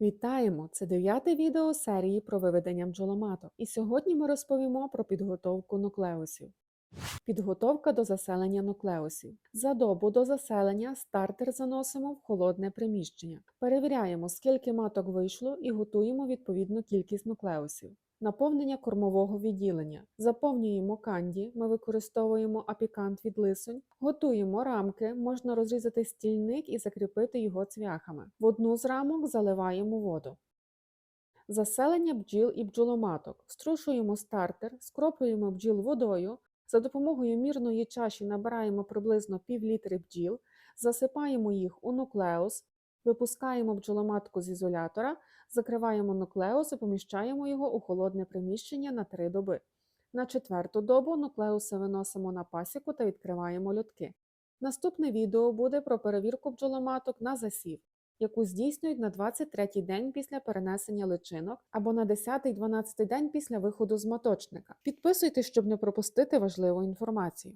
Вітаємо! Це дев'яте відео серії про виведення бджоломаток. І сьогодні ми розповімо про підготовку нуклеусів. Підготовка до заселення нуклеусів. За добу до заселення стартер заносимо в холодне приміщення. Перевіряємо, скільки маток вийшло і готуємо відповідну кількість нуклеусів. Наповнення кормового відділення. Заповнюємо канді, ми використовуємо апікант від лисонь, готуємо рамки, можна розрізати стільник і закріпити його цвяхами. В одну з рамок заливаємо воду. Заселення бджіл і бджоломаток. Струшуємо стартер, скроплюємо бджіл водою. За допомогою мірної чаші набираємо приблизно пів літри бджіл, засипаємо їх у нуклеус, випускаємо бджоломатку з ізолятора, закриваємо нуклеус і поміщаємо його у холодне приміщення на 3 доби. На четверту добу нуклеуси виносимо на пасіку та відкриваємо льотки. Наступне відео буде про перевірку бджоломаток на засів, яку здійснюють на 23-й день після перенесення личинок або на 10-12 день після виходу з маточника. Підписуйтесь, щоб не пропустити важливу інформацію.